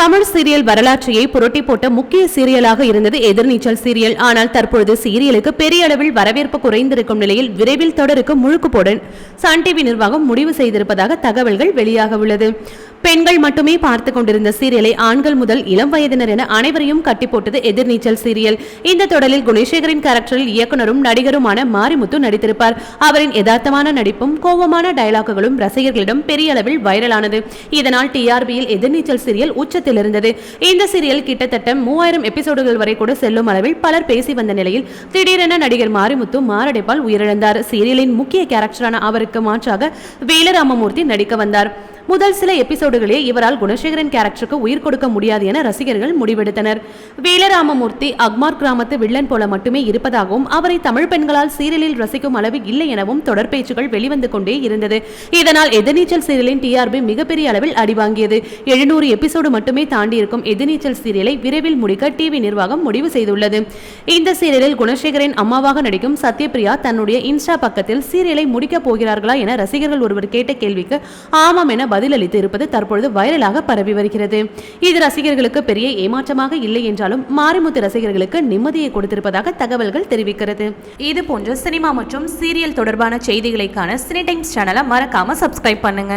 Tamil serial வரலாற்றையை புரட்டி போட்ட முக்கிய சீரியலாக இருந்தது எதிர்நீச்சல் சீரியல். ஆனால் தற்பொழுது சீரியலுக்கு பெரிய அளவில் வரவேற்பு குறைந்திருக்கும் நிலையில் விரைவில் தொடருக்கு முழுக்கு போடன் சன் டிவி நிர்வாகம் முடிவு செய்திருப்பதாக தகவல்கள் வெளியாக உள்ளது பெண்கள் மட்டுமே பார்த்து கொண்டிருந்த சீரியலை ஆண்கள் முதல் இளம் வயதினர் என அனைவரையும் கட்டி போட்டது எதிர்நீச்சல் சீரியல். இந்த தொடரில் குணசேகரின் கேரக்டரில் இயக்குனரும் நடிகருமான மாரிமுத்து நடித்திருப்பார். அவரின் யதார்த்தமான நடிப்பும் கோபமான டயலாக்குகளும் ரசிகர்களிடம் பெரிய அளவில் வைரலானது இதனால் டிஆர்பியில் எதிர்நீச்சல் சீரியல் உச்சத்தில் இருந்தது. இந்த சீரியல் கிட்டத்தட்ட மூவாயிரம் எபிசோடுகள் வரை கூட செல்லும் அளவில் பலர் பேசி வந்த நிலையில் திடீரென நடிகர் மாரிமுத்து மாரடைப்பால் உயிரிழந்தார். சீரியலின் முக்கிய கேரக்டரான அவருக்கு மாற்றாக வேலராமமூர்த்தி நடிக்க வந்தார். முதல் சில எபிசோடுகளே இவரால் குணசேகரன் கேரக்டருக்கு உயிர் கொடுக்க முடியாது என ரசிகர்கள் முடிவெடுத்தனர். வீலராமமூர்த்தி அக்மார் கிராமத்து வில்லன் போல மட்டுமே இருப்பதாகவும் அவரை தமிழ் பெண்களால் சீரியலில் ரசிக்கும் அளவு இல்லை எனவும் தொடர் பேச்சுகள் வெளிவந்து கொண்டே இருந்தது. இதனால் எதிர்நீச்சல் சீரியலின் டிஆர்பி மிகப்பெரிய அளவில் அடிவாங்கியது. எழுநூறு எபிசோடு மட்டுமே தாண்டி இருக்கும் எதிர்நீச்சல் சீரியலை விரைவில் முடிக்க டிவி நிர்வாகம் முடிவு செய்துள்ளது. இந்த சீரியலில் குணசேகரின் அம்மாவாக நடிக்கும் சத்யபிரியா தன்னுடைய இன்ஸ்டா பக்கத்தில் சீரியலை முடிக்கப் போகிறார்களா என ரசிகர்கள் ஒருவர் கேட்ட கேள்விக்கு ஆமாம் என பதிலளித்து இருப்பது தற்பொழுது வைரலாக பரவி வருகிறது. இது ரசிகர்களுக்கு பெரிய ஏமாற்றமாக இல்லை என்றாலும் மாரிமுத்து ரசிகர்களுக்கு நிம்மதியை கொடுத்திருப்பதாக தகவல்கள் தெரிவிக்கிறது. இது போன்ற சினிமா மற்றும் சீரியல் தொடர்பான செய்திகளைக்கான சினி டைம்ஸ் சேனலை மறக்காம சப்ஸ்கிரைப் பண்ணுங்க.